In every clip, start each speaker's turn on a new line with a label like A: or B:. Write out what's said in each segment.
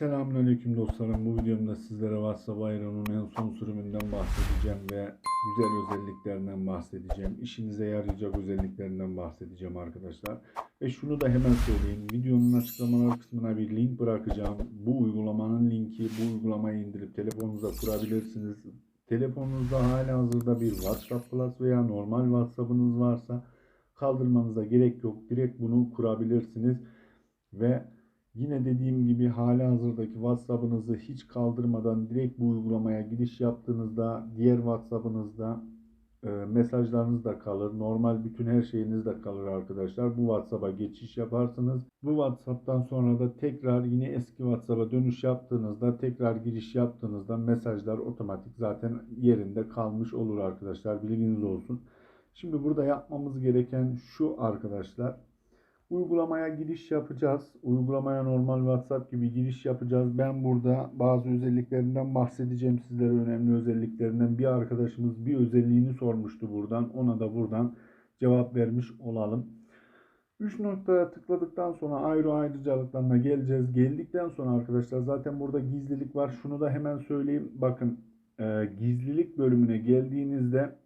A: Selamünaleyküm dostlarım. Bu videomda sizlere WhatsApp Ayran'ın en son sürümünden bahsedeceğim ve güzel özelliklerinden bahsedeceğim. İşinize yarayacak özelliklerinden bahsedeceğim arkadaşlar. Ve şunu da hemen söyleyeyim. Videonun açıklamalar kısmına bir link bırakacağım. Bu uygulamanın linki, bu uygulamayı indirip telefonunuza kurabilirsiniz. Telefonunuzda hala hazırda bir WhatsApp Plus veya normal WhatsApp'ınız varsa kaldırmanıza gerek yok. Direkt bunu kurabilirsiniz. Ve Yine dediğim gibi hala hazırdaki WhatsApp'ınızı hiç kaldırmadan direkt bu uygulamaya giriş yaptığınızda diğer WhatsApp'ınızda e, mesajlarınız da kalır. Normal bütün her şeyiniz de kalır arkadaşlar. Bu WhatsApp'a geçiş yaparsınız. Bu WhatsApp'tan sonra da tekrar yine eski WhatsApp'a dönüş yaptığınızda tekrar giriş yaptığınızda mesajlar otomatik zaten yerinde kalmış olur arkadaşlar. Bilginiz olsun. Şimdi burada yapmamız gereken şu arkadaşlar. Uygulamaya giriş yapacağız. Uygulamaya normal WhatsApp gibi giriş yapacağız. Ben burada bazı özelliklerinden bahsedeceğim sizlere önemli özelliklerinden. Bir arkadaşımız bir özelliğini sormuştu buradan. Ona da buradan cevap vermiş olalım. 3 noktaya tıkladıktan sonra ayrı ayrıcalıklarına geleceğiz. Geldikten sonra arkadaşlar zaten burada gizlilik var. Şunu da hemen söyleyeyim. Bakın e, gizlilik bölümüne geldiğinizde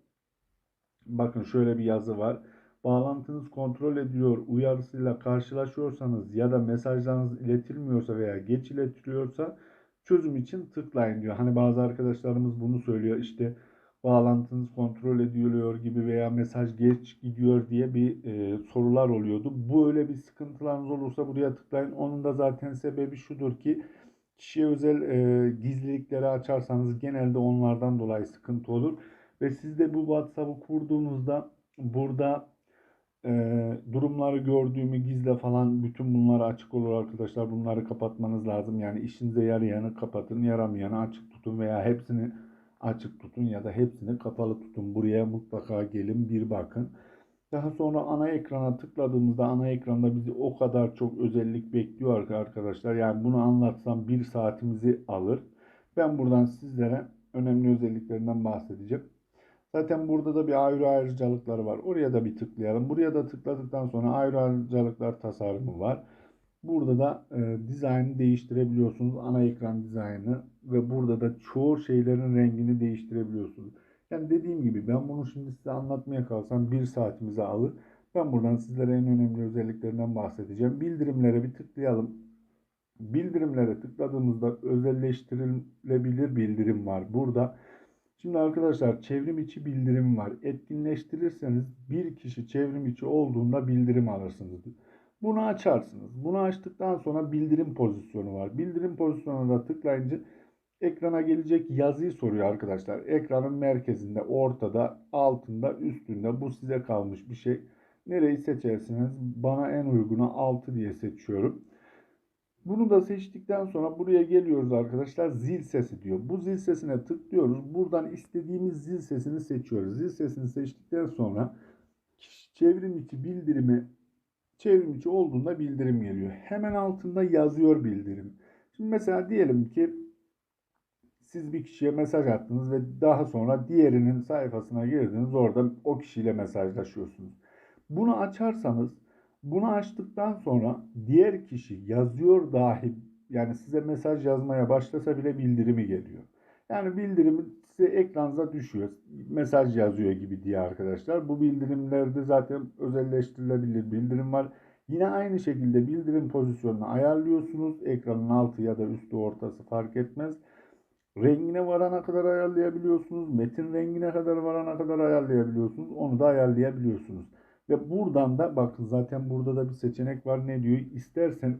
A: bakın şöyle bir yazı var bağlantınız kontrol ediliyor uyarısıyla karşılaşıyorsanız ya da mesajlarınız iletilmiyorsa veya geç iletiliyorsa çözüm için tıklayın diyor. Hani bazı arkadaşlarımız bunu söylüyor işte bağlantınız kontrol ediliyor gibi veya mesaj geç gidiyor diye bir e, sorular oluyordu. Bu öyle bir sıkıntılarınız olursa buraya tıklayın. Onun da zaten sebebi şudur ki kişiye özel e, gizlilikleri açarsanız genelde onlardan dolayı sıkıntı olur. Ve siz de bu WhatsApp'ı kurduğunuzda burada e, durumları gördüğümü gizle falan bütün bunları açık olur arkadaşlar. Bunları kapatmanız lazım. Yani işinize yarayanı kapatın, yaramayanı açık tutun veya hepsini açık tutun ya da hepsini kapalı tutun. Buraya mutlaka gelin bir bakın. Daha sonra ana ekrana tıkladığımızda ana ekranda bizi o kadar çok özellik bekliyor arkadaşlar. Yani bunu anlatsam bir saatimizi alır. Ben buradan sizlere önemli özelliklerinden bahsedeceğim. Zaten burada da bir ayrı ayrıcalıkları var. Oraya da bir tıklayalım. Buraya da tıkladıktan sonra ayrı ayrıcalıklar tasarımı var. Burada da e, dizaynı değiştirebiliyorsunuz. Ana ekran dizaynı ve burada da çoğu şeylerin rengini değiştirebiliyorsunuz. Yani dediğim gibi ben bunu şimdi size anlatmaya kalsam bir saatimizi alır. Ben buradan sizlere en önemli özelliklerinden bahsedeceğim. Bildirimlere bir tıklayalım. Bildirimlere tıkladığımızda özelleştirilebilir bildirim var. Burada Şimdi arkadaşlar çevrim içi bildirim var. Etkinleştirirseniz bir kişi çevrim içi olduğunda bildirim alırsınız. Bunu açarsınız. Bunu açtıktan sonra bildirim pozisyonu var. Bildirim pozisyonuna da tıklayınca ekrana gelecek yazıyı soruyor arkadaşlar. Ekranın merkezinde, ortada, altında, üstünde bu size kalmış bir şey. Nereyi seçersiniz? Bana en uygunu 6 diye seçiyorum. Bunu da seçtikten sonra buraya geliyoruz arkadaşlar. Zil sesi diyor. Bu zil sesine tıklıyoruz. Buradan istediğimiz zil sesini seçiyoruz. Zil sesini seçtikten sonra çevrim içi bildirimi çevrim içi olduğunda bildirim geliyor. Hemen altında yazıyor bildirim. Şimdi mesela diyelim ki siz bir kişiye mesaj attınız ve daha sonra diğerinin sayfasına girdiniz. Orada o kişiyle mesajlaşıyorsunuz. Bunu açarsanız bunu açtıktan sonra diğer kişi yazıyor dahi yani size mesaj yazmaya başlasa bile bildirimi geliyor. Yani bildirimi size ekranınıza düşüyor. Mesaj yazıyor gibi diye arkadaşlar. Bu bildirimlerde zaten özelleştirilebilir bildirim var. Yine aynı şekilde bildirim pozisyonunu ayarlıyorsunuz. Ekranın altı ya da üstü ortası fark etmez. Rengine varana kadar ayarlayabiliyorsunuz. Metin rengine kadar varana kadar ayarlayabiliyorsunuz. Onu da ayarlayabiliyorsunuz. Ve buradan da bakın zaten burada da bir seçenek var. Ne diyor? İstersen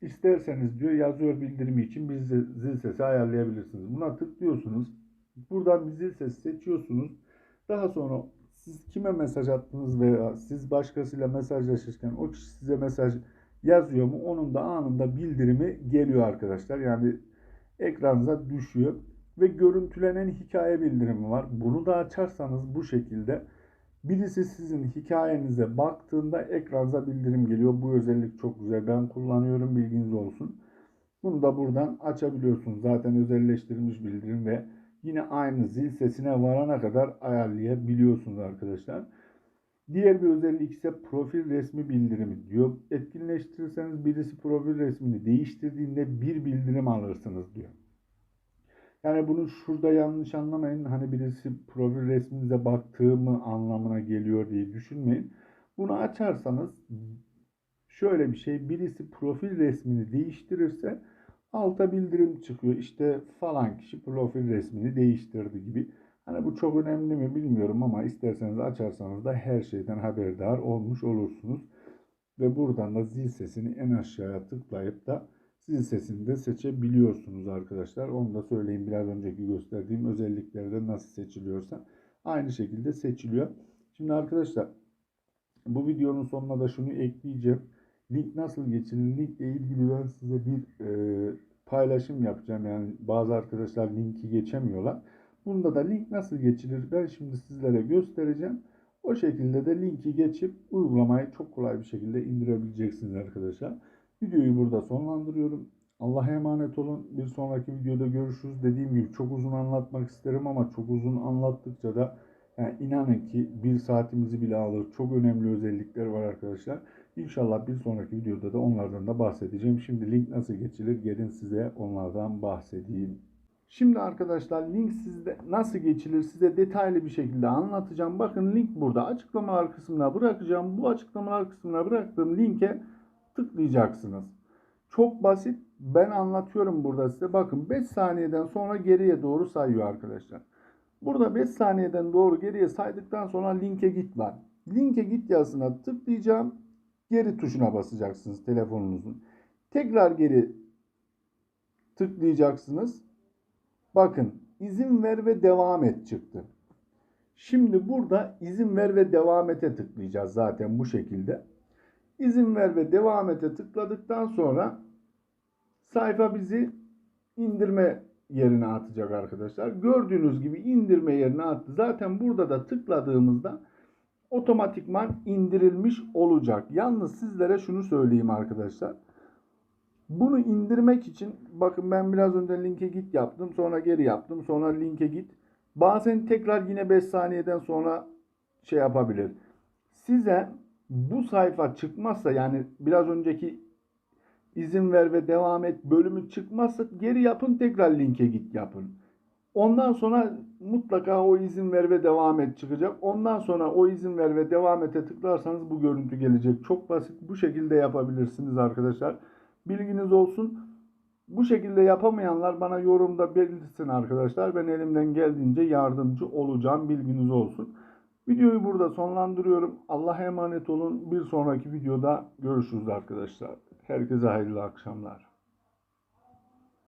A: isterseniz diyor yazıyor bildirimi için bir zil sesi ayarlayabilirsiniz. Buna tıklıyorsunuz. Buradan bir zil sesi seçiyorsunuz. Daha sonra siz kime mesaj attınız veya siz başkasıyla mesajlaşırken o kişi size mesaj yazıyor mu? Onun da anında bildirimi geliyor arkadaşlar. Yani ekranınıza düşüyor. Ve görüntülenen hikaye bildirimi var. Bunu da açarsanız bu şekilde Birisi sizin hikayenize baktığında ekranıza bildirim geliyor. Bu özellik çok güzel. Ben kullanıyorum bilginiz olsun. Bunu da buradan açabiliyorsunuz. Zaten özelleştirilmiş bildirim ve yine aynı zil sesine varana kadar ayarlayabiliyorsunuz arkadaşlar. Diğer bir özellik ise profil resmi bildirimi diyor. Etkinleştirirseniz birisi profil resmini değiştirdiğinde bir bildirim alırsınız diyor. Yani bunu şurada yanlış anlamayın. Hani birisi profil resminize baktığımı anlamına geliyor diye düşünmeyin. Bunu açarsanız şöyle bir şey. Birisi profil resmini değiştirirse alta bildirim çıkıyor. İşte falan kişi profil resmini değiştirdi gibi. Hani bu çok önemli mi bilmiyorum ama isterseniz açarsanız da her şeyden haberdar olmuş olursunuz. Ve buradan da zil sesini en aşağıya tıklayıp da zil sesini de seçebiliyorsunuz arkadaşlar. Onu da söyleyeyim biraz önceki gösterdiğim özelliklerde nasıl seçiliyorsa aynı şekilde seçiliyor. Şimdi arkadaşlar bu videonun sonuna da şunu ekleyeceğim. Link nasıl geçilir? Linkle ilgili ben size bir e, paylaşım yapacağım. Yani bazı arkadaşlar linki geçemiyorlar. Bunda da link nasıl geçilir? Ben şimdi sizlere göstereceğim. O şekilde de linki geçip uygulamayı çok kolay bir şekilde indirebileceksiniz arkadaşlar. Videoyu burada sonlandırıyorum. Allah'a emanet olun. Bir sonraki videoda görüşürüz. Dediğim gibi çok uzun anlatmak isterim ama çok uzun anlattıkça da yani inanın ki bir saatimizi bile alır. Çok önemli özellikler var arkadaşlar. İnşallah bir sonraki videoda da onlardan da bahsedeceğim. Şimdi link nasıl geçilir? Gelin size onlardan bahsedeyim. Şimdi arkadaşlar link sizde nasıl geçilir size detaylı bir şekilde anlatacağım. Bakın link burada açıklamalar kısmına bırakacağım. Bu açıklamalar kısmına bıraktığım linke tıklayacaksınız. Çok basit. Ben anlatıyorum burada size. Bakın 5 saniyeden sonra geriye doğru sayıyor arkadaşlar. Burada 5 saniyeden doğru geriye saydıktan sonra linke git var. Linke git yazısına tıklayacağım. Geri tuşuna basacaksınız telefonunuzun. Tekrar geri tıklayacaksınız. Bakın izin ver ve devam et çıktı. Şimdi burada izin ver ve devam ete tıklayacağız zaten bu şekilde. İzin ver ve devam ete tıkladıktan sonra sayfa bizi indirme yerine atacak arkadaşlar. Gördüğünüz gibi indirme yerine attı. Zaten burada da tıkladığımızda otomatikman indirilmiş olacak. Yalnız sizlere şunu söyleyeyim arkadaşlar. Bunu indirmek için bakın ben biraz önce linke git yaptım. Sonra geri yaptım. Sonra linke git. Bazen tekrar yine 5 saniyeden sonra şey yapabilir. Size bu sayfa çıkmazsa yani biraz önceki izin ver ve devam et bölümü çıkmazsa geri yapın tekrar linke git yapın. Ondan sonra mutlaka o izin ver ve devam et çıkacak. Ondan sonra o izin ver ve devam ete tıklarsanız bu görüntü gelecek. Çok basit bu şekilde yapabilirsiniz arkadaşlar. Bilginiz olsun. Bu şekilde yapamayanlar bana yorumda belirtsin arkadaşlar. Ben elimden geldiğince yardımcı olacağım. Bilginiz olsun. Videoyu burada sonlandırıyorum. Allah'a emanet olun. Bir sonraki videoda görüşürüz arkadaşlar. Herkese hayırlı akşamlar.